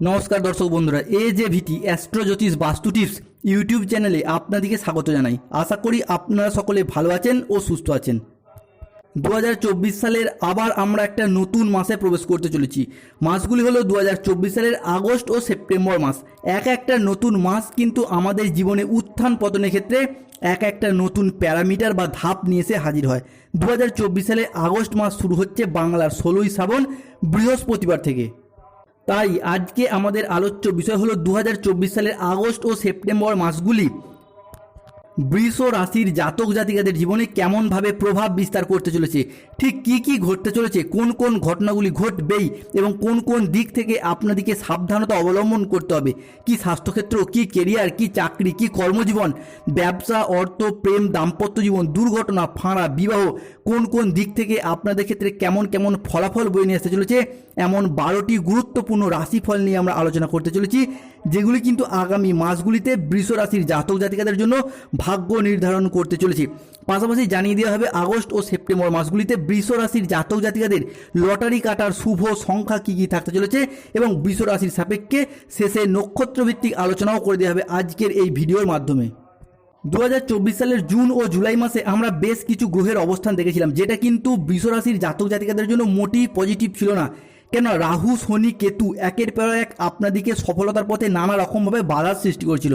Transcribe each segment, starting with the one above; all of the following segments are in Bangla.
নমস্কার দর্শক বন্ধুরা, এ যে ভিটি অ্যাস্ট্রো জ্যোতিষ বাস্তু টিপস ইউটিউব চ্যানেলে আপনাদেরকে স্বাগত জানাই। আশা করি আপনারা সকলে ভালো আছেন ও সুস্থ আছেন। দু হাজার চব্বিশ সালের আবার আমরা একটা নতুন মাসে প্রবেশ করতে চলেছি। মাসগুলি হলো দু হাজার চব্বিশ সালের আগস্ট ও সেপ্টেম্বর মাস। এক একটা নতুন মাস কিন্তু আমাদের জীবনে উত্থান পতনের ক্ষেত্রে এক একটা নতুন প্যারামিটার বা ধাপ নিয়ে এসে হাজির হয়। দু হাজার চব্বিশ সালে আগস্ট মাস শুরু হচ্ছে বাংলার ষোলোই শ্রাবণ বৃহস্পতিবার থেকে। তাই আজকে আমাদের আলোচ্য বিষয় হলো দু হাজার চব্বিশ সালের আগস্ট ও সেপ্টেম্বর মাসগুলি। বৃষ রাশির জাতক জাতিকাদের জীবনে কেমনভাবে প্রভাব বিস্তার করতে চলেছে? ঠিক কি কি ঘটতে চলেছে? কোন কোন ঘটনাগুলি ঘটবেই? এবং কোন কোন দিক থেকে আপনাদেরকে সাবধানতা অবলম্বন করতে হবে? কি স্বাস্থ্যক্ষেত্র, কি কেরিয়ার কি চাকরি, কি কর্মজীবন? ব্যবসা, অর্থ, প্রেম, দাম্পত্য জীবন, দুর্ঘটনা, ফাঁড়া, বিবাহ, কোন কোন দিক থেকে আপনাদের ক্ষেত্রে কেমন কেমন ফলাফল বয়ে নিয়ে আসতে চলেছে? এমন বারোটি গুরুত্বপূর্ণ রাশিফল নিয়ে আমরা আলোচনা করতে চলেছি, যেগুলি কিন্তু আগামী মাসগুলিতে বৃষ রাশির জাতক জাতিকাদের জন্য ভাগ্য নির্ধারণ করতে চলেছে। পাশাপাশি জানিয়ে দেওয়া হবে, আগস্ট ও সেপ্টেম্বর মাসগুলিতে বৃষ রাশির জাতক জাতিকাদের লটারি কাটার শুভ সংখ্যা কী কী থাকতে চলেছে এবং বৃষ রাশির সাপেক্ষে শেষে নক্ষত্রভিত্তিক আলোচনাও করে দেওয়া হবে আজকের এই ভিডিওর মাধ্যমে। দু হাজার চব্বিশ সালের জুন ও জুলাই মাসে আমরা বেশ কিছু গ্রহের অবস্থান দেখেছিলাম, যেটা কিন্তু বৃষরাশির জাতক জাতিকাদের জন্য মোটেই পজিটিভ ছিল না। কেন রাহু, শনি, কেতু একের পর এক আপনাদিকে সফলতার পথে নানা রকমভাবে বাধার সৃষ্টি করেছিল।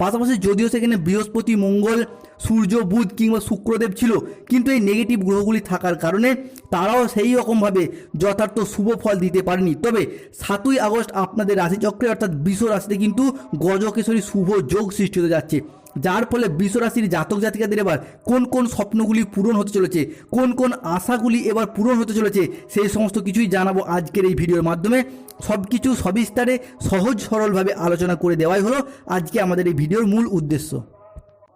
পাশাপাশি যদিও সেখানে বৃহস্পতি, মঙ্গল, সূর্য, বুধ কিংবা শুক্রদেব ছিল, কিন্তু এই নেগেটিভ গ্রহগুলি থাকার কারণে তারাও সেই রকমভাবে যথার্থ শুভ ফল দিতে পারেনি। তবে সাতই আগস্ট আপনাদের রাশিচক্রে অর্থাৎ বিশ্ব রাশিতে কিন্তু গজকেশরী শুভ যোগ সৃষ্টি হতে যাচ্ছে। যার ফলে বৃষরাশির জাতক জাতিকাদের এবার কোন কোন স্বপ্নগুলি পূরণ হতে চলেছে, কোন কোন আশাগুলি এবার পূরণ হতে চলেছে, সেই সমস্ত কিছুই জানাব আজকের এই ভিডিওর মাধ্যমে। সব কিছু সবিস্তারে, সহজ সরলভাবে আলোচনা করে দেওয়াই হলো আজকে আমাদের এই ভিডিওর মূল উদ্দেশ্য।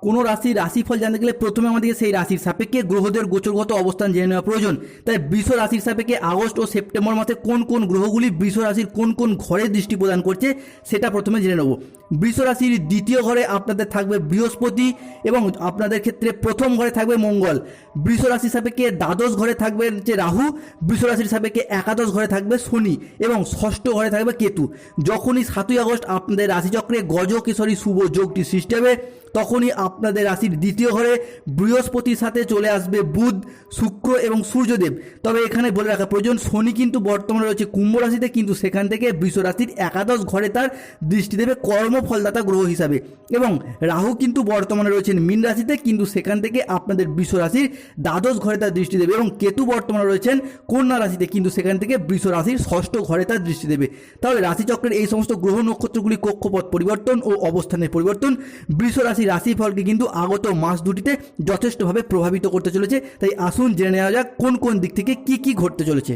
কোনো রাশির রাশিফল জানতে গেলে প্রথমে আমাদেরকে সেই রাশির সাপেক্ষে গ্রহদের গোচরগত অবস্থান জেনে নেওয়া প্রয়োজন। তাই বিশ্ব রাশির সাপেক্ষে আগস্ট ও সেপ্টেম্বর মাসে কোন কোন গ্রহগুলি বিশ্ব রাশির কোন কোন ঘরে দৃষ্টি প্রদান করছে, সেটা প্রথমে জেনে নেব। বৃষ রাশির দ্বিতীয় ঘরে আপনাদের থাকবে বৃহস্পতি এবং আপনাদের ক্ষেত্রে প্রথম ঘরে থাকবে মঙ্গল। বৃষ রাশির সাপেক্ষে দ্বাদশ ঘরে থাকবে যে রাহু, বৃষ রাশির সাপেক্ষে একাদশ ঘরে থাকবে শনি এবং ষষ্ঠ ঘরে থাকবে কেতু। যখনই সাতই আগস্ট আপনাদের রাশিচক্রে গজকেশরী শুভ যোগটি সৃষ্টি হবে, তখনই আপনাদের রাশির দ্বিতীয় ঘরে বৃহস্পতির সাথে চলে আসবে বুধ, শুক্র এবং সূর্যদেব। তবে এখানে বলে রাখা প্রয়োজন, শনি কিন্তু বর্তমানে রয়েছে কুম্ভ রাশিতে, কিন্তু সেখান থেকে বৃষ রাশির একাদশ ঘরে তার দৃষ্টি দেবে কর্মফলদাতা গ্রহ হিসাবে। এবং রাহু কিন্তু বর্তমানে রয়েছেন মীন রাশিতে, কিন্তু সেখান থেকে আপনাদের বৃষ রাশির দ্বাদশ ঘরে তার দৃষ্টি দেবে এবং কেতু বর্তমানে রয়েছেন কন্যা রাশিতে, কিন্তু সেখান থেকে বৃষ রাশির ষষ্ঠ ঘরে তার দৃষ্টি দেবে। তাহলে রাশিচক্রের এই সমস্ত গ্রহ নক্ষত্রগুলি কক্ষপথ পরিবর্তন ও অবস্থানের পরিবর্তন। বৃষ রাশি রাশিফলকে কিন্তু আগত মাস দুটিতে যথেষ্টভাবে প্রভাবিত করতে চলেছে। তাই আসুন জেনে নেওয়া যাক কোন কোন দিক থেকে কি কি ঘটতে চলেছে।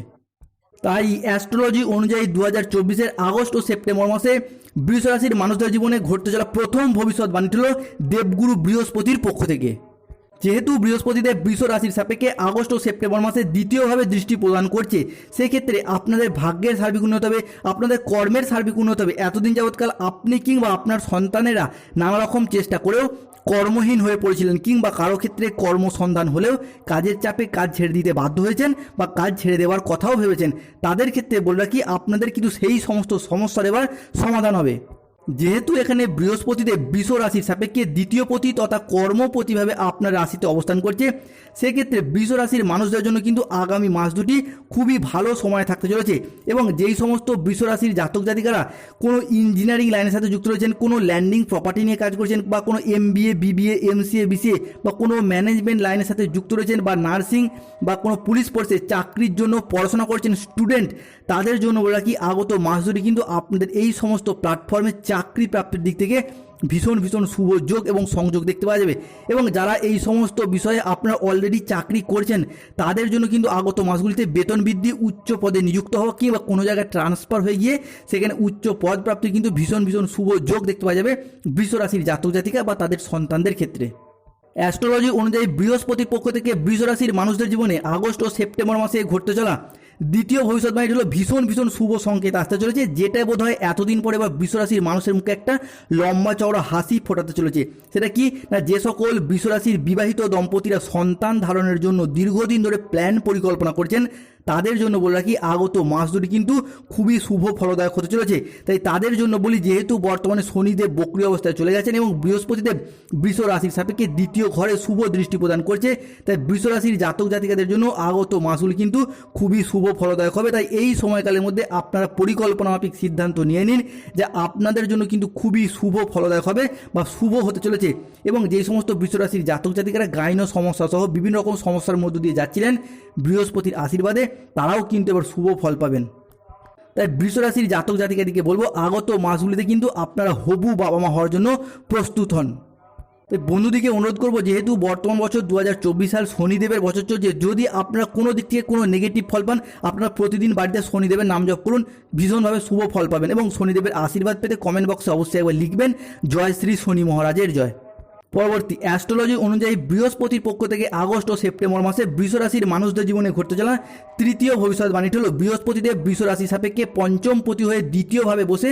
তাই অ্যাস্ট্রোলজি অনুযায়ী দু হাজার চব্বিশের আগস্ট ও সেপ্টেম্বর মাসে বৃষ রাশির মানুষদের জীবনে ঘটতে চলা প্রথম ভবিষ্যৎবাণীটি হল দেবগুরু বৃহস্পতির পক্ষ থেকে। যেহেতু বৃহস্পতিদেব বৃষ রাশির সাপেক্ষে আগস্ট ও সেপ্টেম্বর মাসে দ্বিতীয়ভাবে দৃষ্টি প্রদান করছে, সেক্ষেত্রে আপনাদের ভাগ্যের সার্বিক উন্নত হবে, আপনাদের কর্মের সার্বিক উন্নত হবে। এতদিন যাবৎকাল আপনি কিংবা আপনার সন্তানেরা নানা রকম চেষ্টা করেও কর্মহীন হয়ে পড়েছিলেন কিংবা কারও ক্ষেত্রে কর্মসন্ধান হলেও কাজের চাপে কাজ ছেড়ে দিতে বাধ্য হয়েছেন বা কাজ ছেড়ে দেওয়ার কথাও ভেবেছেন। তাদের ক্ষেত্রে বলে রাখি, আপনাদের কিন্তু সেই সমস্ত সমস্যা দেওয়ার সমাধান হবে। যেহেতু এখানে বৃহস্পতিদেব বৃষ রাশির সাপেক্ষে দ্বিতীয় পতি তথা কর্মপতিভাবে আপনার রাশিতে অবস্থান করছে, সেক্ষেত্রে বৃষ রাশির মানুষদের জন্য কিন্তু আগামী মাস দুটি খুবই ভালো সময় থাকতে চলেছে এবং যেই সমস্ত বৃষ রাশির জাতক জাতিকারা কোনো ইঞ্জিনিয়ারিং লাইনের সাথে যুক্ত রয়েছেন, কোনো ল্যান্ডিং প্রপার্টি নিয়ে কাজ করছেন বা কোনো M BA BBA MCA BCA বা কোনো ম্যানেজমেন্ট লাইনের সাথে যুক্ত রয়েছেন বা নার্সিং বা কোনো পুলিশ ফোর্সে চাকরির জন্য পড়াশোনা করছেন স্টুডেন্ট তাদের জন্য বলে রাখি আগত মাস দুটি কিন্তু আপনাদের এই সমস্ত প্ল্যাটফর্মে চাকরি প্রাপ্তির দিক থেকে ভীষণ ভীষণ শুভ যোগ এবং সংযোগ দেখতে পাওয়া যাবে। এবং যারা এই সমস্ত বিষয়ে আপনারা অলরেডি চাকরি করছেন, তাদের জন্য কিন্তু আগত মাসগুলিতে বেতন বৃদ্ধি, উচ্চ পদে নিযুক্ত হওয়া কিংবা কোনো জায়গায় ট্রান্সফার হয়ে গিয়ে সেখানে উচ্চ পদ প্রাপ্তির কিন্তু ভীষণ ভীষণ শুভ যোগ দেখতে পাওয়া যাবে বৃষ রাশির জাতক জাতিকা বা তাদের সন্তানদের ক্ষেত্রে। অ্যাস্ট্রোলজি অনুযায়ী বৃহস্পতির পক্ষ থেকে বৃষ রাশির মানুষদের জীবনে আগস্ট ও সেপ্টেম্বর মাসে ঘটতে চলা দ্বিতীয় ভবিষ্যৎবাণীটি হলো ভীষণ ভীষণ শুভ সংকেত আসতে চলেছে যেটা বোধ হয় এতদিন পরে বা বিশ্বরাশির মানুষের মুখে একটা লম্বা চওড়া হাসি ফোটাতে চলেছে। সেটা কি? না, যে সকল বিশ্বরাশির বিবাহিত দম্পতিরা সন্তান ধারণের জন্য দীর্ঘদিন ধরে প্ল্যান পরিকল্পনা করছেন তাদের জন্য বলে রাখি, আগত মাস দুটি কিন্তু খুবই শুভ ফলদায়ক হতে চলেছে। তাই তাদের জন্য বলি, যেহেতু বর্তমানে শনিদেব বক্রি অবস্থায় চলে গেছেন এবং বৃহস্পতিদেব বৃষ রাশির সাপেক্ষে দ্বিতীয় ঘরে শুভ দৃষ্টি প্রদান করছে, তাই বৃষ রাশির জাতক জাতিকাদের জন্য আগত মাসগুলি কিন্তু খুবই শুভ ফলদায়ক হবে। তাই এই সময়কালের মধ্যে আপনারা পরিকল্পনা মাফিক সিদ্ধান্ত নিয়ে নিন যে আপনাদের জন্য কিন্তু খুবই শুভ ফলদায়ক হবে বা শুভ হতে চলেছে। এবং যে সমস্ত বৃষরাশির জাতক জাতিকারা গাইন সমস্যা সহ বিভিন্ন রকম সমস্যার মধ্য দিয়ে যাচ্ছিলেন, বৃহস্পতির আশীর্বাদে তারাও কিন্তু এবার শুভ ফল পাবেন। তাই বৃষরাশির জাতক জাতিকাদিকে বলব, আগত মাসগুলিতে কিন্তু আপনারা হবু বাবা মা হওয়ার জন্য প্রস্তুত হন। তাই বন্ধুদিকে অনুরোধ করব, যেহেতু বর্তমান বছর দু হাজার চব্বিশ সাল শনিদেবের বছর চলছে, যদি আপনারা কোনো দিক থেকে কোনো নেগেটিভ ফল পান, আপনারা প্রতিদিন বাড়িতে শনিদেবের নাম জপ করুন, ভীষণভাবে শুভ ফল পাবেন এবং শনিদেবের আশীর্বাদ পেতে কমেন্ট বক্সে অবশ্যই একবার লিখবেন, জয় শ্রী শনি মহারাজের জয়। পরবর্তী অ্যাস্ট্রোলজি অনুযায়ী বৃহস্পতির পক্ষ থেকে আগস্ট ও সেপ্টেম্বর মাসে বৃষ রাশির মানুষদের জীবনে ঘটতে চলা তৃতীয় ভবিষ্যৎবাণীটি হল বৃহস্পতিদেব বৃষ রাশি সাপেক্ষে পঞ্চম পতি হয়ে দ্বিতীয়ভাবে বসে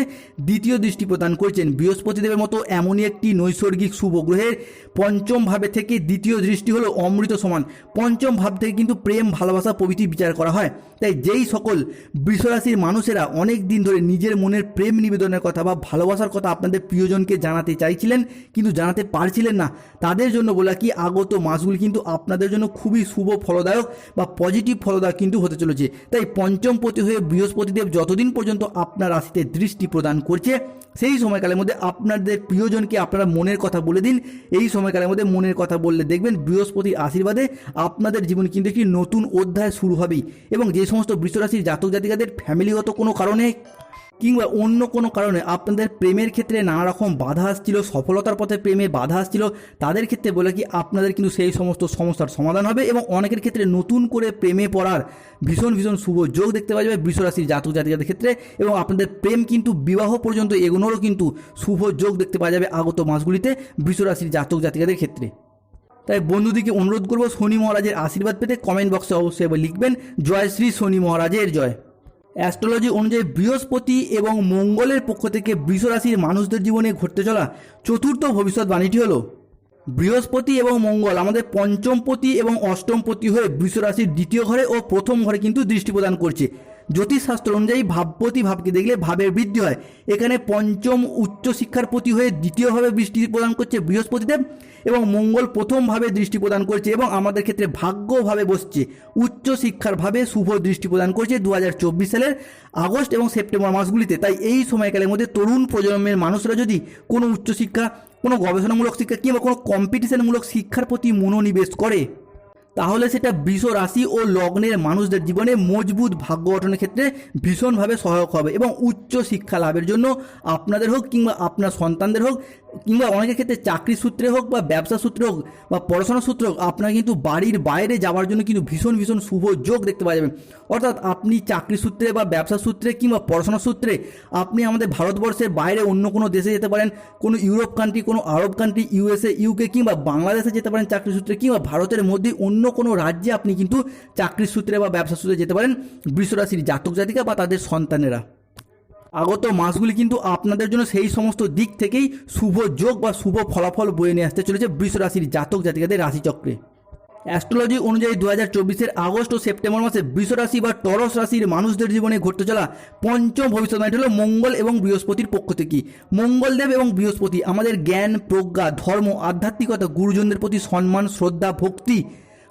দ্বিতীয় দৃষ্টি প্রদান করছেন। বৃহস্পতিদেবের মতো এমনই একটি নৈসর্গিক শুভ গ্রহের পঞ্চম ভাবে থেকে দ্বিতীয় দৃষ্টি হলো অমৃত সমান। পঞ্চম ভাব থেকে কিন্তু প্রেম, ভালোবাসা, প্রভৃতি বিচার করা হয়। তাই যেই সকল বৃষরাশির মানুষেরা অনেক দিন ধরে নিজের মনের প্রেম নিবেদনের কথা বা ভালোবাসার কথা আপনাদের প্রিয়জনকে জানাতে চাইছিলেন, কিন্তু জানাতে পারছিলেন না। তাদের জন্য বলা কি আগত মাসগুলি কিন্তু আপনাদের জন্য খুবই শুভ ফলদায়ক বা পজিটিভ ফলদায়ক কিন্তু হতে চলেছে। তাই পঞ্চম পতি হয়ে বৃহস্পতিদেব যতদিন পর্যন্ত আপনার রাশিতে দৃষ্টি প্রদান করছে, সেই সময়কালের মধ্যে আপনাদের প্রিয়জনকে আপনারা মনের কথা বলে দিন। এই সময়কালের মধ্যে মনের কথা বললে দেখবেন বৃহস্পতির আশীর্বাদে আপনাদের জীবন কিন্তু একটি নতুন অধ্যায় শুরু হবেই। এবং যে সমস্ত বৃষরাশির জাতক জাতিকাদের ফ্যামিলিগত কোনো কারণে কিংবা অন্য কোনো কারণে আপনাদের প্রেমের ক্ষেত্রে নানা রকম বাধা আসছিল, সফলতার পথে প্রেমে বাধা আসছিল, তাদের ক্ষেত্রে বলে কি আপনাদের কিন্তু সেই সমস্ত সমস্যার সমাধান হবে এবং অনেকের ক্ষেত্রে নতুন করে প্রেমে পড়ার ভীষণ ভীষণ শুভ যোগ দেখতে পাওয়া যাবে বৃষরাশির জাতক জাতিকাদের ক্ষেত্রে এবং আপনাদের প্রেম কিন্তু বিবাহ পর্যন্ত এগোনোরও কিন্তু শুভ যোগ দেখতে পাওয়া যাবে আগত মাসগুলিতে বৃষরাশির জাতক জাতিকাদের ক্ষেত্রে। তাই বন্ধুদিকে অনুরোধ করব শনি মহারাজের আশীর্বাদ পেতে কমেন্ট বক্সে অবশ্যই লিখবেন, জয় শ্রী শনি মহারাজের জয়। অ্যাস্ট্রোলজি অনুযায়ী বৃহস্পতি এবং মঙ্গলের পক্ষ থেকে বৃষ রাশির মানুষদের জীবনে ঘটতে চলা চতুর্থ ভবিষ্যৎবাণীটি হলো, বৃহস্পতি এবং মঙ্গল আমাদের পঞ্চমপতি এবং অষ্টমপতি হয়ে বৃষ রাশির দ্বিতীয় ঘরে ও প্রথম ঘরে কিন্তু দৃষ্টি প্রদান করছে। জ্যোতিষশাস্ত্র অনুযায়ী ভাবপতি ভাবকে দেখলে ভাবের বৃদ্ধি হয়। এখানে পঞ্চম উচ্চ শিক্ষার প্রতি হয়ে দ্বিতীয়ভাবে দৃষ্টি প্রদান করছে বৃহস্পতিদেব এবং মঙ্গল প্রথমভাবে দৃষ্টি প্রদান করছে এবং আমাদের ক্ষেত্রে ভাগ্যভাবে বসছে। উচ্চ শিক্ষার ভাবে শুভ দৃষ্টি প্রদান করছে দু হাজার চব্বিশ সালের আগস্ট এবং সেপ্টেম্বর মাসগুলিতে। তাই এই সময়কালের মধ্যে তরুণ প্রজন্মের মানুষরা যদি কোনো উচ্চশিক্ষা, কোনো গবেষণামূলক শিক্ষা কিংবা কোনো কম্পিটিশনমূলক শিক্ষার প্রতি মনোনিবেশ করে তাহলে সেটা বৃষ রাশি ও লগ্নের মানুষদের জীবনে মজবুত ভাগ্য গঠনের ক্ষেত্রে ভীষণভাবে সহায়ক হবে এবং উচ্চ শিক্ষা লাভের জন্য আপনাদের হোক কিংবা আপনার সন্তানদের হোক কিংবা অনেকের ক্ষেত্রে চাকরি সূত্রে হোক বা ব্যবসা সূত্রে হোক বা পড়াশোনা সূত্রে হোক, আপনার কিন্তু বাড়ির বাইরে যাওয়ার জন্য কিন্তু ভীষণ ভীষণ শুভ যোগ দেখতে পাওয়া যাবে। অর্থাৎ আপনি চাকরি সূত্রে বা ব্যবসা সূত্রে কিংবা পড়াশোনা সূত্রে আপনি আমাদের ভারতবর্ষের বাইরে অন্য কোনো দেশে যেতে পারেন, কোনো ইউরোপ কান্ট্রি কোনো আরব কান্ট্রি ইউএসএ ইউকে কিংবা বাংলাদেশে যেতে পারেন চাকরি সূত্রে কিংবা ভারতের মধ্যে অন্য কোনো রাজ্যে আপনি কিন্তু চাকরির সূত্রে বা ব্যবসা সূত্রে যেতে পারেন বৃষরাশির জাতক জাতিকা বা তাদের সন্তানেরা। আগত মাসগুলি কিন্তু আপনাদের জন্য সেই সমস্ত দিক থেকেই শুভ যোগ বা শুভ ফলাফল বয়ে নিয়ে আসতে চলেছে বৃষ রাশির জাতক জাতিকাদের রাশিচক্রে। অ্যাস্ট্রোলজি অনুযায়ী দু হাজার চব্বিশের আগস্ট ও সেপ্টেম্বর মাসে বৃষ রাশি বা টরস রাশির মানুষদের জীবনে ঘটতে চলা পঞ্চম ভবিষ্যৎবাণীটি হলো মঙ্গল এবং বৃহস্পতির পক্ষ থেকে। মঙ্গলদেব এবং বৃহস্পতি আমাদের জ্ঞান, প্রজ্ঞা, ধর্ম, আধ্যাত্মিকতা, গুরুজনদের প্রতি সম্মান, শ্রদ্ধা, ভক্তি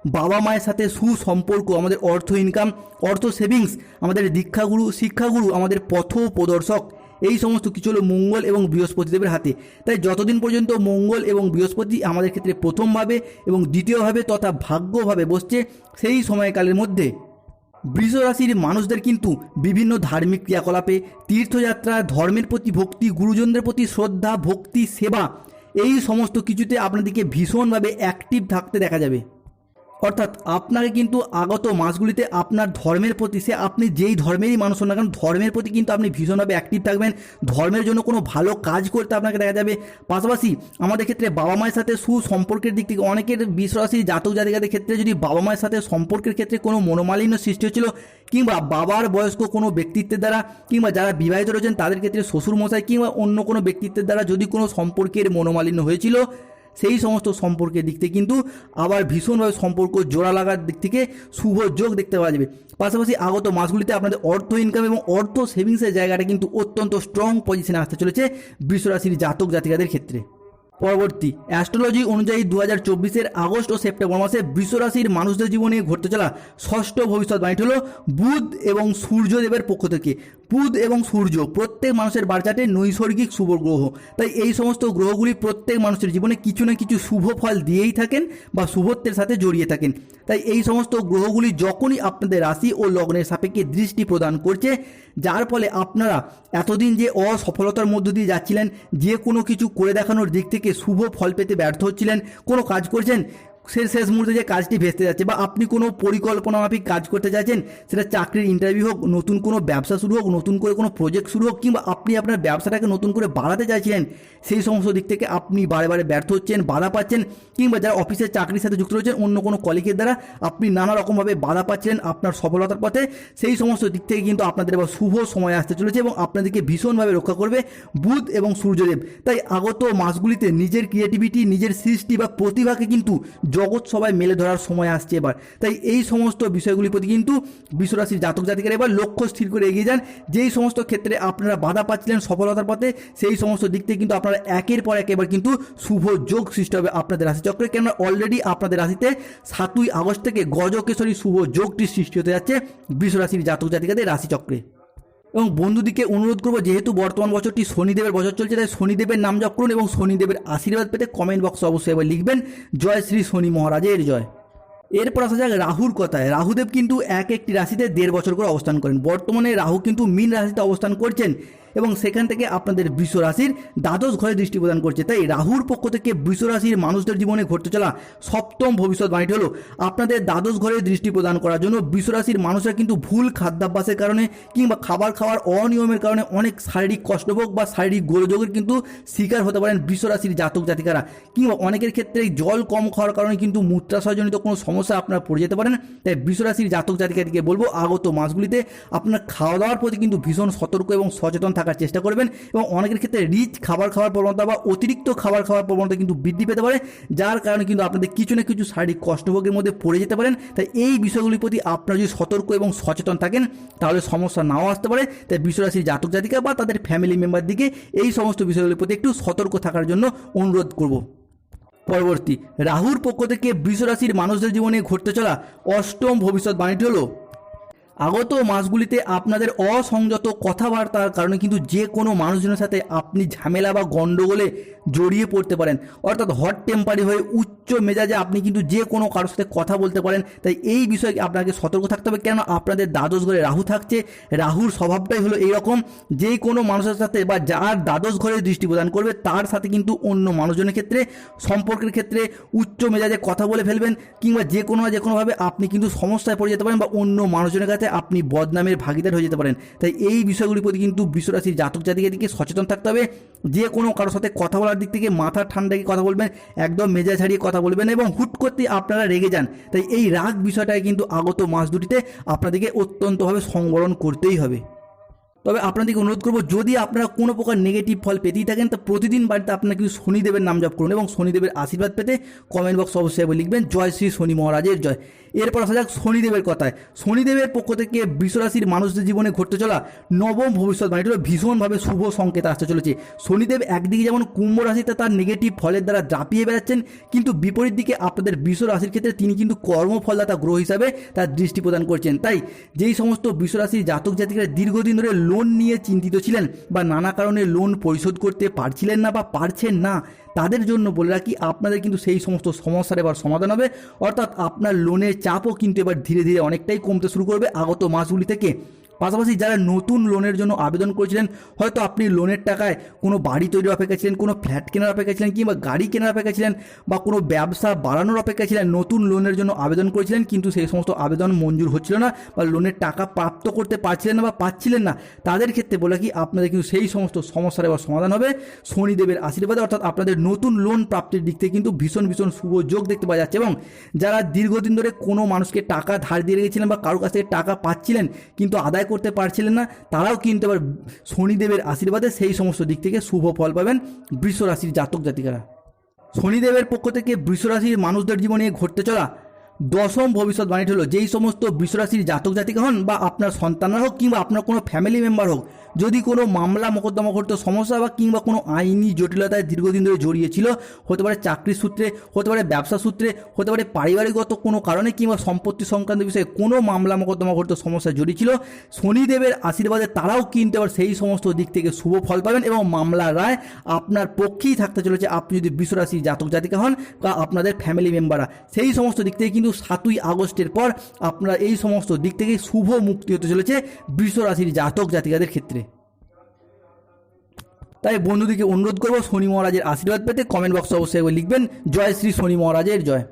বাবা মায়ের সাথে সুসম্পর্ক, আমাদের অর্থ ইনকাম অর্থ সেভিংস আমাদের দীক্ষাগুরু, শিক্ষাগুরু, আমাদের পথ প্রদর্শক। এই সমস্ত কিছু হলো মঙ্গল এবং বৃহস্পতিদেবের হাতে। তাই যতদিন পর্যন্ত মঙ্গল এবং বৃহস্পতি আমাদের ক্ষেত্রে প্রথমভাবে এবং দ্বিতীয়ভাবে তথা ভাগ্যভাবে বসছে, সেই সময়কালের মধ্যে বৃষ রাশির মানুষদের কিন্তু বিভিন্ন ধার্মিক ক্রিয়াকলাপে, তীর্থযাত্রা, ধর্মের প্রতি ভক্তি, গুরুজনদের প্রতি শ্রদ্ধা, ভক্তি, সেবা, এই সমস্ত কিছুতে আপনাদেরকে ভীষণভাবে অ্যাক্টিভ থাকতে দেখা যাবে। অর্থাৎ আপনাকে কিন্তু আগত মাসগুলিতে আপনার ধর্মের প্রতি সে আপনি যেই ধর্মেরই মানুষ হন না কেন, ধর্মের প্রতি কিন্তু আপনি ভীষণভাবে অ্যাক্টিভ থাকবেন। ধর্মের জন্য কোনো ভালো কাজ করতে আপনাকে দেখা যাবে। পাশাপাশি আমাদের ক্ষেত্রে বাবা মায়ের সাথে সুসম্পর্কের দিক থেকে অনেকের বিশ্বাসী জাতক জাতিকাদের ক্ষেত্রে যদি বাবা মায়ের সাথে সম্পর্কের ক্ষেত্রে কোনো মনোমালিন্য সৃষ্টি হচ্ছিল কিংবা বাবার বয়স্ক কোনো ব্যক্তিত্বের দ্বারা কিংবা যারা বিবাহিত রয়েছেন তাদের ক্ষেত্রে শ্বশুর মশাই কিংবা অন্য কোনো ব্যক্তিত্বের দ্বারা যদি কোনো সম্পর্কের মনোমালিন্য হয়েছিল সেই সমস্ত সম্পর্কের দিক থেকে কিন্তু আবার ভীষণভাবে সম্পর্ক জোড়া লাগার দিক থেকে শুভ যোগ দেখতে পাওয়া যাবে। পাশাপাশি আগত মাসগুলিতে আপনাদের অর্থ ইনকাম এবং অর্থ সেভিংসের জায়গাটা কিন্তু অত্যন্ত স্ট্রং পজিশনে আসতে চলেছে বৃষরাশির জাতক জাতিকাদের ক্ষেত্রে। পরবর্তী অ্যাস্ট্রোলজি অনুযায়ী দু হাজার চব্বিশের আগস্ট ও সেপ্টেম্বর মাসে বৃষরাশির মানুষদের জীবনে ঘটতে চলা ষষ্ঠ ভবিষ্যৎবাণীটি হল বুধ এবং সূর্যদেবের পক্ষ থেকে। বুধ এবং সূর্য প্রত্যেক মানুষের বার্চাটে নৈসর্গিক শুভ গ্রহ। তাই এই সমস্ত গ্রহগুলি প্রত্যেক মানুষের জীবনে কিছু না কিছু শুভ ফল দিয়েই থাকেন বা শুভত্বের সাথে জড়িয়ে থাকেন। তাই এই সমস্ত গ্রহগুলি যখনই আপনাদের রাশি ও লগ্নের সাপেক্ষে দৃষ্টি প্রদান করছে, যার ফলে আপনারা এতদিন যে অসফলতার মধ্য দিয়ে যাচ্ছিলেন, যে কোনো কিছু করে দেখানোর দিক থেকে শুভ ফল পেতে ব্যর্থ হচ্ছিলেন কোনো কাজ করছেন? সে শেষ মুহূর্তে যে কাজটি ভেস্তে যাচ্ছে বা আপনি কোনো পরিকল্পনা মাফিক কাজ করতে চাইছেন, সেটা চাকরির ইন্টারভিউ হোক, নতুন কোনো ব্যবসা শুরু হোক, নতুন করে কোনো প্রজেক্ট শুরু হোক, কিংবা আপনি আপনার ব্যবসাটাকে নতুন করে বাড়াতে চাইছিলেন, সেই সমস্ত দিক থেকে আপনি বারে বারে ব্যর্থ হচ্ছেন, বাধা পাচ্ছেন, কিংবা যারা অফিসের চাকরির সাথে যুক্ত রয়েছেন, অন্য কোনো কলিগের দ্বারা আপনি নানা রকমভাবে বাধা পাচ্ছিলেন আপনার সফলতার পথে, সেই সমস্ত দিক থেকে কিন্তু আপনাদের এবার শুভ সময় আসতে চলেছে এবং আপনাদেরকে ভীষণভাবে রক্ষা করবে বুধ এবং সূর্যদেব। তাই আগত মাসগুলিতে নিজের ক্রিয়েটিভিটি নিজের সৃষ্টি বা প্রতিভাকে কিন্তু জগৎ সবাই মেলে ধরার সময় আসছে এবার। তাই এই সমস্ত বিষয়গুলির প্রতি কিন্তু বিশ্বরাশির জাতক জাতিকারা এবার লক্ষ্য স্থির করে এগিয়ে যান। যেই সমস্ত ক্ষেত্রে আপনারা বাধা পাচ্ছিলেন সফলতার পথে, সেই সমস্ত দিক থেকে কিন্তু আপনারা একের পর এক এবার কিন্তু শুভ যোগ সৃষ্টি হবে আপনাদের রাশিচক্রে। কেননা অলরেডি আপনাদের রাশিতে সাতই আগস্ট থেকে গজকেশরী শুভ যোগটি সৃষ্টি হতে যাচ্ছে বিশ্বরাশির জাতক জাতিকাদের রাশিচক্রে। এবং বন্ধুদিকে অনুরোধ করব, যেহেতু বর্তমান বছরটি শনিদেবের বছর চলছে, তাই শনিদেবের নাম জপ করুন এবং শনিদেবের আশীর্বাদ পেতে কমেন্ট বক্সে অবশ্যই এবার লিখবেন, জয় শ্রী শনি মহারাজের জয়। এরপর আসা যাক রাহুর কথায়। রাহুদেব কিন্তু এক একটি রাশিতে দেড় বছর করে অবস্থান করেন। বর্তমানে রাহু কিন্তু মিন রাশিতে অবস্থান করছেন। এবং সেখান থেকে আপনাদের বৃষ রাশির দ্বাদশ ঘরে দৃষ্টি প্রদান করছে। তাই রাহুর পক্ষ থেকে বৃষ রাশির মানুষদের জীবনে ঘটতে চলা সপ্তম ভবিষ্যৎবাণীটি হলো, আপনাদের দ্বাদশ ঘরে দৃষ্টি প্রদান করার জন্য বৃষ রাশির মানুষরা কিন্তু ভুল খাদ্যাভ্যাসের কারণে কিংবা খাবার খাওয়ার অনিয়মের কারণে অনেক শারীরিক কষ্টভোগ বা শারীরিক গোলযোগের কিন্তু শিকার হতে পারেন বৃষ রাশির জাতক জাতিকারা। কিংবা অনেকের ক্ষেত্রে জল কম খাওয়ার কারণে কিন্তু মূত্রাশয়জনিত কোনো সমস্যা আপনারা পড়ে যেতে পারেন। তাই বৃষ রাশির জাতক জাতিকাদিকে বলব, আগত মাসগুলিতে আপনার খাওয়া দাওয়ার প্রতি কিন্তু ভীষণ সতর্ক এবং সচেতন থাকার চেষ্টা করবেন এবং অনেকের ক্ষেত্রে রিচ খাবার খাওয়ার প্রবণতা বা অতিরিক্ত খাবার খাওয়ার প্রবণতা কিন্তু বৃদ্ধি পেতে পারে, যার কারণে কিন্তু আপনাদের কিছু না কিছু শারীরিক কষ্টভোগের মধ্যে পড়ে যেতে পারেন। তাই এই বিষয়গুলির প্রতি আপনারা যদি সতর্ক এবং সচেতন থাকেন, তাহলে সমস্যা নাও আসতে পারে। তাই বিশ্বরাশির জাতক জাতিকা বা তাদের ফ্যামিলি মেম্বার দিকে এই সমস্ত বিষয়গুলির প্রতি একটু সতর্ক থাকার জন্য অনুরোধ করব। পরবর্তী, রাহুর পক্ষ থেকে বৃষরাশির মানুষদের জীবনে ঘটতে চলা অষ্টম ভবিষ্যৎবাণীটি হলো আগত মাসগুলিতে আপনাদের অসংযত কথাবার্তার কারণে কিন্তু যে কোনো মানুষজনের সাথে আপনি ঝামেলা বা গণ্ডগোলে জড়িয়ে পড়তে পারেন। অর্থাৎ হট টেম্পারি হয়ে উচ্চ মেজাজে আপনি কিন্তু যে কোনো কারোর সাথে কথা বলতে পারেন। তাই এই বিষয়ে আপনাকে সতর্ক থাকতে হবে। কেন আপনাদের দ্বাদশ ঘরে রাহু থাকছে। রাহুর স্বভাবটাই হলো এইরকম। যে কোনো মানুষের সাথে বা যার দ্বাদশ ঘরে দৃষ্টি প্রদান করবে, তার সাথে কিন্তু অন্য মানুষজনের ক্ষেত্রে, সম্পর্কের ক্ষেত্রে উচ্চ মেজাজে কথা বলে ফেলবেন। কিংবা যে কোনো যে কোনোভাবে আপনি কিন্তু সমস্যায় পড়ে যেতে পারেন বা অন্য মানুষজনের কাছে আপনি বদনামের ভাগিদার হয়ে যেতে পারেন। তাই এই বিষয়গুলির প্রতি কিন্তু বিশ্বরাশির জাতক জাতিকে দিকে সচেতন থাকতে হবে। যে কোনো কারোর সাথে কথা বলার দিক থেকে মাথা ঠান্ডা রেখে কথা বলবেন, একদম মেজা ছাড়িয়ে কথা বলবেন এবং হুট করতে আপনারা রেগে যান। তাই এই রাগ বিষয়টাকে কিন্তু আগত মাস দুটিতে আপনাদেরকে অত্যন্তভাবে সংবরণ করতেই হবে। তবে আপনাদেরকে অনুরোধ করব, যদি আপনারা কোনো প্রকার নেগেটিভ ফল পেতেই থাকেন, তো প্রতিদিন বাড়িতে আপনারা কিন্তু শনিদেবের নাম জপ করুন এবং শনিদেবের আশীর্বাদ পেতে কমেন্ট বক্স অবশ্যই লিখবেন, জয় শ্রী শনি মহারাজের জয়। এরপর আসা যাক শনিদেবের কথায়। শনিদেবের পক্ষ থেকে বিশ্বরাশির মানুষদের জীবনে ঘটতে চলা নবম ভবিষ্যৎবাণীটি হলো ভীষণভাবে শুভ সংকেত আসতে চলেছে। শনিদেব একদিকে যেমন কুম্ভ রাশিতে তার নেগেটিভ ফলের দ্বারা জাপিয়ে বেড়াচ্ছেন, কিন্তু বিপরীত দিকে আপনাদের বৃষ রাশির ক্ষেত্রে তিনি কিন্তু কর্মফলদাতা গ্রহ হিসাবে তার দৃষ্টি প্রদান করছেন। তাই যেই সমস্ত বিশ্বরাশির জাতক জাতিকারা দীর্ঘদিন ধরে লোন নিয়ে চিন্তিত ছিলেন বা নানা কারণে লোন পরিশোধ করতে পারছিলেন না বা পারছেন না, তাদের জন্য বলে রাখি, আপনাদের কিন্তু সেই সমস্ত সমস্যার এবার সমাধান হবে। অর্থাৎ আপনার লোনের চাপও কিন্তু এবার ধীরে ধীরে অনেকটাই কমতে শুরু করবে আগত মাসগুলি থেকে। পাশাপাশি যারা নতুন লোনের জন্য আবেদন করেছিলেন, হয়তো আপনি লোনের টাকায় কোনো বাড়ি তৈরির অপেক্ষা ছিলেন, কোনো ফ্ল্যাট কেনার অপেক্ষা ছিলেন কিংবা গাড়ি কেনার অপেক্ষা ছিলেন বা কোনো ব্যবসা বাড়ানোর অপেক্ষা ছিলেন, নতুন লোনের জন্য আবেদন করেছিলেন, কিন্তু সেই সমস্ত আবেদন মঞ্জুর হচ্ছিল না বা লোনের টাকা প্রাপ্ত করতে পারছিলেন না বা পাচ্ছিলেন না। তাদের ক্ষেত্রে বলে কি, আপনাদের কিন্তু সেই সমস্ত সমস্যার এবার সমাধান হবে। শনিদেবের আশীর্বাদে, অর্থাৎ আপনাদের নতুন লোন প্রাপ্তির দিক থেকে কিন্তু ভীষণ ভীষণ শুভ যোগ দেখতে পাওয়া যাচ্ছে এবং যারা দীর্ঘদিন ধরে কোনো মানুষকে টাকা ধার দিয়ে রেখেছিলেন বা কারোর কাছ থেকে টাকা পাচ্ছিলেন, কিন্তু আদায় করতে পারছিলেন না, তারাও কিন্তু আবার শনিদেবের আশীর্বাদে সেই সমস্ত দিক থেকে শুভ ফল পাবেন বৃষ রাশির জাতক জাতিকারা। শনিদেবের পক্ষ থেকে বৃষরাশির মানুষদের জীবনে ঘটতে চলা দশম ভবিষ্যৎবাণীটি হলো যেই সমস্ত বৃষরাশির জাতক জাতিকা হন বা আপনার সন্তানরা হোক কিংবা আপনার কোনো ফ্যামিলি মেম্বার হোক, যদি কোনো মামলা মোকদ্দমা করতে সমস্যা বা কিংবা কোনো আইনি জটিলতায় দীর্ঘদিন ধরে জড়িয়ে ছিল, হতে পারে চাকরির সূত্রে, হতে পারে ব্যবসা সূত্রে, হতে পারে পারিবারিকগত কোনো কারণে কিংবা সম্পত্তি সংক্রান্ত বিষয়ে কোনো মামলা মোকদ্দমা করতে সমস্যা জড়িয়ে ছিল, শনিদেবের আশীর্বাদে তারাও কিন্তু আবার সেই সমস্ত দিক থেকে শুভ ফল পাবেন এবং মামলার রায় আপনার পক্ষেই থাকতে চলেছে। আপনি যদি বিশ্বরাশির জাতক জাতিকা হন বা আপনাদের ফ্যামিলি মেম্বাররা সেই সমস্ত দিক থেকে কিন্তু সাতই আগস্টের পর আপনারা এই সমস্ত দিক থেকে শুভ মুক্তি হতে চলেছে বিশ্বরাশির জাতক জাতিকাদের ক্ষেত্রে। তাই বন্ধুদিকে অনুরোধ করব শনি মহারাজের আশীর্বাদ পেতে কমেন্ট বক্সে অবশ্যই লিখবেন। জয় শ্রী শনি মহারাজের জয়।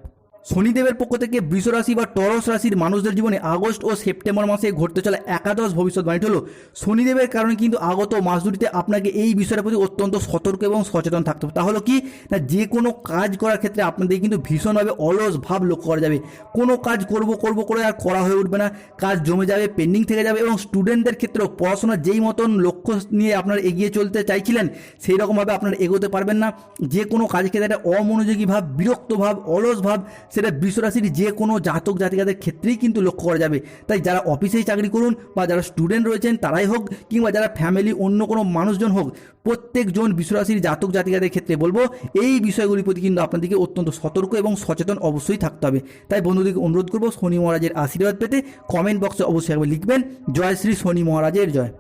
শনিদেবের পক্ষ থেকে বৃষ রাশি বা টরস রাশির মানুষদের জীবনে আগস্ট ও সেপ্টেম্বর মাসে ঘটতে চলা একাদশ ভবিষ্যৎবাণীটি হলো শনিদেবের কারণে কিন্তু আগত মাস দুটিতে আপনাকে এই বিষয়ের প্রতি অত্যন্ত সতর্ক এবং সচেতন থাকতে হবে। তাহলে কি? না, যে কোনো কাজ করার ক্ষেত্রে আপনাদের কিন্তু ভীষণভাবে অলস ভাব লক্ষ্য করা যাবে। কোনো কাজ করব করব করে আর করা হয়ে উঠবে না। কাজ জমে যাবে পেন্ডিং থেকে যাবে এবং স্টুডেন্টদের ক্ষেত্রেও পড়াশোনার যেই মতন লক্ষ্য নিয়ে আপনারা এগিয়ে চলতে চাইছিলেন, সেই রকমভাবে আপনারা এগোতে পারবেন না। যে কোনো কাজের ক্ষেত্রে একটা অমনোযোগী ভাব, বিরক্ত ভাব, অলস ভাব সেটা বিশ্বরাশির যে কোনো জাতক জাতিকাদের ক্ষেত্রেই কিন্তু লক্ষ্য করা যাবে। তাই যারা অফিসেই চাকরি করুন বা যারা স্টুডেন্ট রয়েছেন তারাই হোক কিংবা যারা ফ্যামিলি, অন্য কোনো মানুষজন হোক, প্রত্যেকজন বিশ্বরাশির জাতক জাতিকাদের ক্ষেত্রে বলব, এই বিষয়গুলির প্রতি কিন্তু আপনাদেরকে অত্যন্ত সতর্ক এবং সচেতন অবশ্যই থাকতে হবে। তাই বন্ধুদেরকে অনুরোধ করব শনি মহারাজের আশীর্বাদ পেতে কমেন্ট বক্সে অবশ্যই একবার লিখবেন, জয় শ্রী শনি মহারাজের জয়।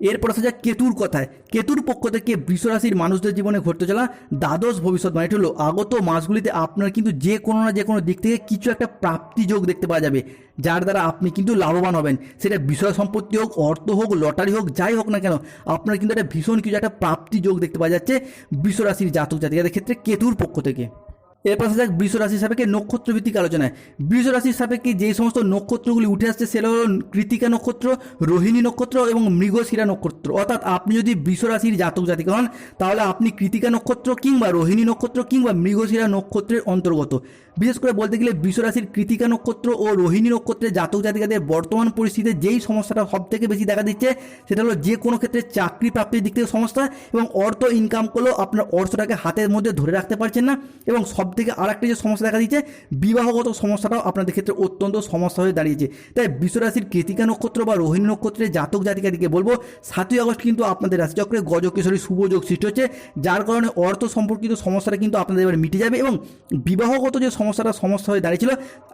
এরপর আসা যাক কেতুর কথায়। কেতুর পক্ষ থেকে বৃষরাশির মানুষদের জীবনে ঘটতে চলা দ্বাদশ ভবিষ্যৎবাণীটি হলো আগত মাসগুলিতে আপনার কিন্তু যে কোনো না যে কোনো দিক থেকে কিছু একটা প্রাপ্তি যোগ দেখতে পাওয়া যাবে, যার দ্বারা আপনি কিন্তু লাভবান হবেন। সেটা বিষয় সম্পত্তি হোক, অর্থ হোক, লটারি হোক, যাই হোক না কেন, আপনার কিন্তু একটা ভীষণ কিছু একটা প্রাপ্তি যোগ দেখতে পাওয়া যাচ্ছে বৃষরাশির জাতক জাতিকাদের ক্ষেত্রে কেতুর পক্ষ থেকে। এর পাশে যাক বৃষ রাশির সাপেক্ষে নক্ষত্র ভিত্তিক আলোচনায়। বৃষ রাশির সাপেক্ষে যে সমস্ত নক্ষত্রগুলি উঠে আসছে সেটা হল কৃতিকা নক্ষত্র, রোহিণী নক্ষত্র এবং মৃগশিরা নক্ষত্র। অর্থাৎ আপনি যদি বৃষ রাশির জাতক জাতিকে হন, তাহলে আপনি কৃতিকা নক্ষত্র কিংবা রোহিণী নক্ষত্র কিংবা মৃগশিরা নক্ষত্রের অন্তর্গত। বিশেষ করে বলতে গেলে বৃষ রাশির কৃতিকা নক্ষত্র ও রোহিণী নক্ষত্রের জাতক জাতিকাদের বর্তমান পরিস্থিতিতে যেই সমস্যাটা সব থেকে বেশি দেখা দিচ্ছে, সেটা হলো যে কোনো ক্ষেত্রে চাকরি প্রাপ্তির দিক থেকে সমস্যা এবং অর্থ ইনকাম করলেও আপনার অর্থটাকে হাতের মধ্যে ধরে রাখতে পারছেন না এবং সব থেকে আরেকটা যে সমস্যা দেখা দিচ্ছে, বিবাহগত সমস্যাটাও আপনাদের ক্ষেত্রে অত্যন্ত সমস্যা হয়ে দাঁড়িয়েছে। তাই বিশ্বরাশির কৃতিকা নক্ষত্র বা রোহিণী নক্ষত্রের জাতক জাতিকাদিকে বলব, সাতই আগস্ট কিন্তু আপনাদের রাশিচক্রে গজকেশরী শুভযোগ সৃষ্টি হচ্ছে, যার কারণে অর্থ সম্পর্কিত সমস্যাটা কিন্তু আপনাদের এবার মিটে যাবে এবং বিবাহগত যে সমস্যাটা সমস্যা হয়ে দাঁড়িয়েছিল।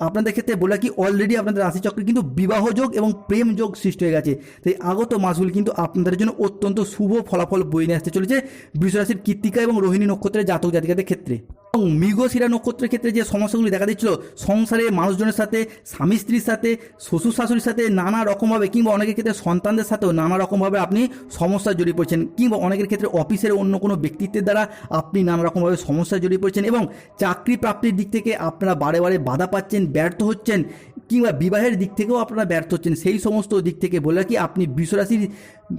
আপনাদের ক্ষেত্রে বলে কি অলরেডি আপনাদের রাশিচক্রে কিন্তু বিবাহ যোগ এবং প্রেম যোগ সৃষ্টি হয়ে গেছে। তাই আগত মাসগুলি কিন্তু আপনাদের জন্য অত্যন্ত শুভ ফলাফল বয়ে নিয়ে আসতে চলেছে বৃষরাশির কৃত্তিকা এবং রোহিণী নক্ষত্রের জাতক জাতিকাদের ক্ষেত্রে। এবং মৃগশিরা নক্ষত্রের ক্ষেত্রে যে সমস্যাগুলি দেখা দিচ্ছিল, সংসারে মানুষজনের সাথে, স্বামী স্ত্রীর সাথে, শ্বশুর শাশুড়ির সাথে নানা রকমভাবে কিংবা অনেকের ক্ষেত্রে সন্তানদের সাথেও নানা রকমভাবে আপনি সমস্যায় জড়িয়ে পড়ছেন কিংবা অনেকের ক্ষেত্রে অফিসের অন্য কোনো ব্যক্তিত্বের দ্বারা আপনি নানা রকমভাবে সমস্যায় জড়িয়ে পড়ছেন এবং চাকরি প্রাপ্তির দিক থেকে আপনারা বারে বারে বাধা পাচ্ছেন, ব্যর্থ হচ্ছেন কিংবা বিবাহের দিক থেকেও আপনারা ব্যর্থ হচ্ছেন। সেই সমস্ত দিক থেকে বলে কি আপনি বিশ্বরাশির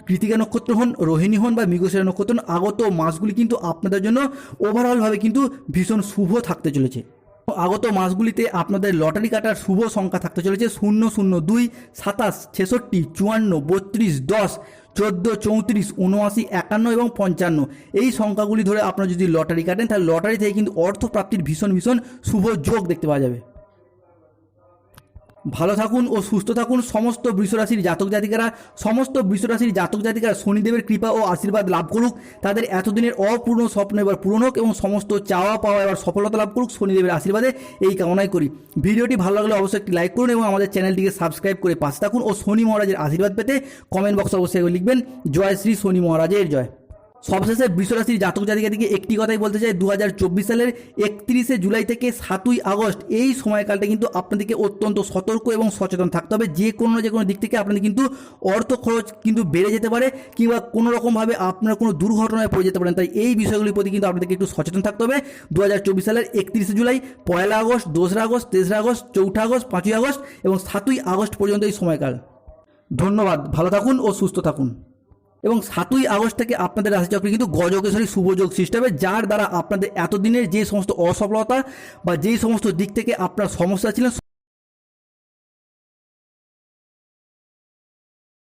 কৃতিকা নক্ষত্র হন, রোহিণী হন বা মৃগশিরা নক্ষত্র হন, আগত মাসগুলি কিন্তু আপনাদের জন্য ওভারঅলভাবে কিন্তু ভীষণ শুভ থাকতে চলেছে। আগত মাসগুলিতে আপনাদের লটারি কাটার শুভ সংখ্যা থাকতে চলেছে শূন্য শূন্য দুই, সাতাশ, ছেষট্টি, চুয়ান্ন, বত্রিশ, দশ, চোদ্দ, চৌত্রিশ উনআশি একান্ন এবং পঞ্চান্ন। এই সংখ্যাগুলি ধরে আপনারা যদি লটারি কাটেন, তাহলে লটারি থেকে কিন্তু অর্থপ্রাপ্তির ভীষণ ভীষণ শুভ যোগ দেখতে পাওয়া যাবে। ভালো থাকুন ও সুস্থ থাকুন। সমস্ত বৃষরাশির জাতক জাতিকারা, সমস্ত বৃষরাশির জাতক জাতিকারা শনিদেবের কৃপা ও আশীর্বাদ লাভ করুক। তাদের এতদিনের অপূর্ণ স্বপ্ন এবার পূরণ হোক এবং সমস্ত চাওয়া পাওয়া এবার সফলতা লাভ করুক। শনিদেবের আশীর্বাদে এই কামনাই করি। ভিডিওটি ভালো লাগলে অবশ্যই একটি লাইক করুন এবং আমাদের চ্যানেলটিকে সাবস্ক্রাইব করে পাশে থাকুন ও শনি মহারাজের আশীর্বাদ পেতে কমেন্ট বক্সে অবশ্যই লিখবেন। জয় শ্রী শনি মহারাজের জয়। সবশেষে বৃষরাশির জাতক জাতিকাদিকে একটি কথাই বলতে চাই দু হাজার চব্বিশ সালের একত্রিশে জুলাই থেকে সাতই আগস্ট, এই সময়কালটা কিন্তু আপনাদেরকে অত্যন্ত সতর্ক এবং সচেতন থাকতে হবে। যে কোনো যে কোনো দিক থেকে আপনাদের কিন্তু অর্থ খরচ কিন্তু বেড়ে যেতে পারে কিংবা কোনো রকমভাবে আপনার কোনো দুর্ঘটনায় পড়ে যেতে পারেন। তাই এই বিষয়গুলির প্রতি কিন্তু আপনাদেরকে একটু সচেতন থাকতে হবে। দু হাজার চব্বিশ সালের একত্রিশে জুলাই, পয়লা আগস্ট, দোসরা আগস্ট, তেসরা আগস্ট, চৌঠা আগস্ট, পাঁচই আগস্ট এবং সাতই আগস্ট পর্যন্ত এই সময়কাল। ধন্যবাদ। ভালো থাকুন ও সুস্থ থাকুন। এবং সাতই আগস্ট থেকে আপনাদের রাশিচক্রে কিন্তু গজকেশ্বরী শুভযোগ সৃষ্টি হবে, যার দ্বারা আপনাদের এতদিনের যে সমস্ত অসফলতা বা যেই সমস্ত দিক থেকে আপনার সমস্যা ছিলেন